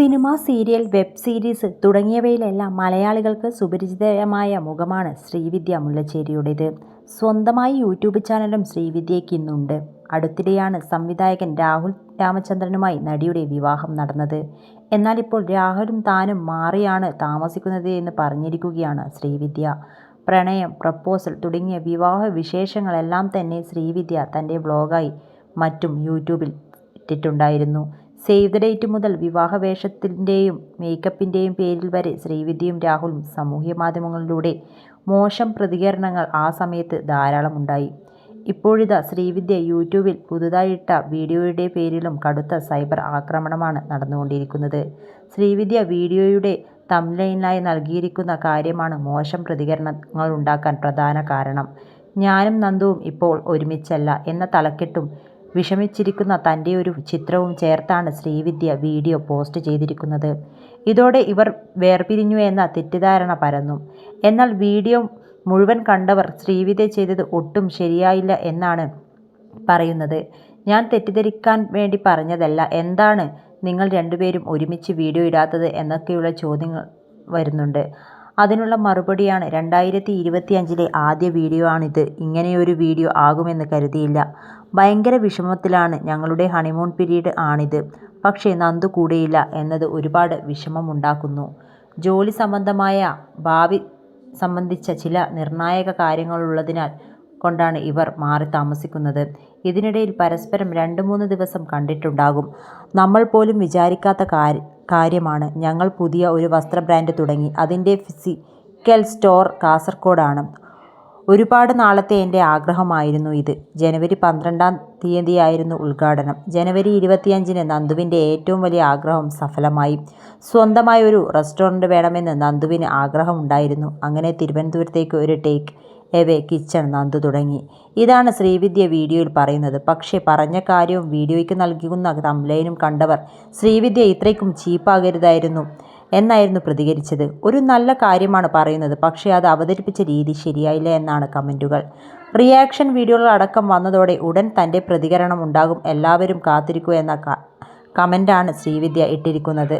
Cinema, serial, web series തുടങ്ങിയവയിലെല്ലാം മലയാളികൾക്ക് സുപരിചിതമായ മുഖമാണ് ശ്രീവിദ്യ മുല്ലശ്ശേരിയുടേത്. സ്വന്തമായി യൂട്യൂബ് ചാനലും ശ്രീവിദ്യയ്ക്ക് ഇന്നുണ്ട് അടുത്തിടെയാണ് സംവിധായകൻ രാഹുൽ രാമചന്ദ്രനുമായി നടിയുടെ വിവാഹം നടന്നത്. എന്നാൽ ഇപ്പോൾ രാഹുലും താനും മാറിയാണ് താമസിക്കുന്നത് എന്ന് പറഞ്ഞിരിക്കുകയാണ് ശ്രീവിദ്യ. പ്രണയം, പ്രപ്പോസൽ തുടങ്ങിയ വിവാഹ വിശേഷങ്ങളെല്ലാം തന്നെ ശ്രീവിദ്യ തന്റെ വ്ലോഗായി മറ്റും യൂട്യൂബിൽ ഇട്ടിട്ടുണ്ടായിരുന്നു. സേവ് ദ ഡേറ്റ് മുതൽ വിവാഹ വേഷത്തിന്റെയും മേക്കപ്പിന്റെയും പേരിൽ വരെ ശ്രീവിദ്യയും രാഹുലും സാമൂഹ്യ മാധ്യമങ്ങളിലൂടെ മോശം പ്രതികരണങ്ങൾ ആ സമയത്ത് ധാരാളം ഉണ്ടായി ഇപ്പോഴിതാ ശ്രീവിദ്യ യൂട്യൂബിൽ പുതുതായിട്ട വീഡിയോയുടെ പേരിലും കടുത്ത സൈബർ ആക്രമണമാണ് നടന്നുകൊണ്ടിരിക്കുന്നത്. ശ്രീവിദ്യ വീഡിയോയുടെ തംലൈനായി നൽകിയിരിക്കുന്ന കാര്യമാണ് മോശം പ്രതികരണങ്ങൾ ഉണ്ടാക്കാൻ പ്രധാന കാരണം. ഞാനും നന്ദുവും ഇപ്പോൾ ഒരുമിച്ചല്ല എന്ന തലക്കെട്ടും വിഷമിച്ചിരിക്കുന്ന തന്റെ ഒരു ചിത്രവും ചേർത്താണ് ശ്രീവിദ്യ വീഡിയോ പോസ്റ്റ് ചെയ്തിരിക്കുന്നത്. ഇതോടെ ഇവർ വേർപിരിഞ്ഞു എന്ന തെറ്റിദ്ധാരണ പരന്നു. എന്നാൽ വീഡിയോ മുഴുവൻ കണ്ടവർ ശ്രീവിദ്യ ചെയ്തത് ഒട്ടും ശരിയായില്ല എന്നാണ് പറയുന്നത്. ഞാൻ തെറ്റിദ്ധരിക്കാൻ വേണ്ടി പറഞ്ഞതല്ല. എന്താണ് നിങ്ങൾ രണ്ടുപേരും ഒരുമിച്ച് വീഡിയോ ഇടാത്തത് എന്നൊക്കെയുള്ള ചോദ്യങ്ങൾ വരുന്നുണ്ട്. അതിനുള്ള മറുപടിയാണ് രണ്ടായിരത്തി ഇരുപത്തി അഞ്ചിലെ ആദ്യ വീഡിയോ ആണിത്. ഇങ്ങനെയൊരു വീഡിയോ ആകുമെന്ന് കരുതിയില്ല. ഭയങ്കര വിഷമത്തിലാണ്. ഞങ്ങളുടെ ഹണിമൂൺ പീരീഡ് ആണിത്. പക്ഷേ നന്ദു കൂടെയില്ല എന്നത് ഒരുപാട് വിഷമമുണ്ടാക്കുന്നു. ജോലി സംബന്ധമായ ഭാവി സംബന്ധിച്ച ചില നിർണായക കാര്യങ്ങളുള്ളതിനാൽ കൊണ്ടാണ് ഇവർ മാറി താമസിക്കുന്നത്. ഇതിനിടയിൽ പരസ്പരം രണ്ട് മൂന്ന് ദിവസം കണ്ടിട്ടുണ്ടാകും. നമ്മൾ പോലും വിചാരിക്കാത്ത കാര്യമാണ്. ഞങ്ങൾ പുതിയ ഒരു വസ്ത്ര ബ്രാൻഡ് തുടങ്ങി. അതിന്റെ ഫിസിക്കൽ സ്റ്റോർ കാസർകോടാണ്. ഒരുപാട് നാളത്തെ എന്റെ ആഗ്രഹമായിരുന്നു ഇത്. ജനുവരി പന്ത്രണ്ടാം തീയതിയായിരുന്നു ഉദ്ഘാടനം. ജനുവരി ഇരുപത്തിയഞ്ചിന് നന്ദുവിന്റെ ഏറ്റവും വലിയ ആഗ്രഹം സഫലമായി. സ്വന്തമായി ഒരു റെസ്റ്റോറന്റ് വേണമെന്ന് നന്ദുവിന് ആഗ്രഹമുണ്ടായിരുന്നു. അങ്ങനെ തിരുവനന്തപുരത്തേക്ക് ഒരു ടേക്ക് എവേ കിച്ചൺ നന്ദു തുടങ്ങി. ഇതാണ് ശ്രീവിദ്യ വീഡിയോയിൽ പറയുന്നത്. പക്ഷേ പറഞ്ഞ കാര്യവും വീഡിയോയ്ക്ക് നൽകിക്കുന്ന തംലൈനും കണ്ടവർ ശ്രീവിദ്യ ഇത്രയ്ക്കും ചീപ്പാകരുതായിരുന്നു എന്നായിരുന്നു പ്രതികരിച്ചത്. ഒരു നല്ല കാര്യമാണ് പറയുന്നത്. പക്ഷേ അത് അവതരിപ്പിച്ച രീതി ശരിയായില്ല എന്നാണ് കമന്റുകൾ റിയാക്ഷൻ വീഡിയോകൾ അടക്കം വന്നതോടെ ഉടൻ തന്റെ പ്രതികരണം ഉണ്ടാകും എല്ലാവരും കാത്തിരിക്കൂ എന്ന കമന്റാണ് ശ്രീവിദ്യ ഇട്ടിരിക്കുന്നത്.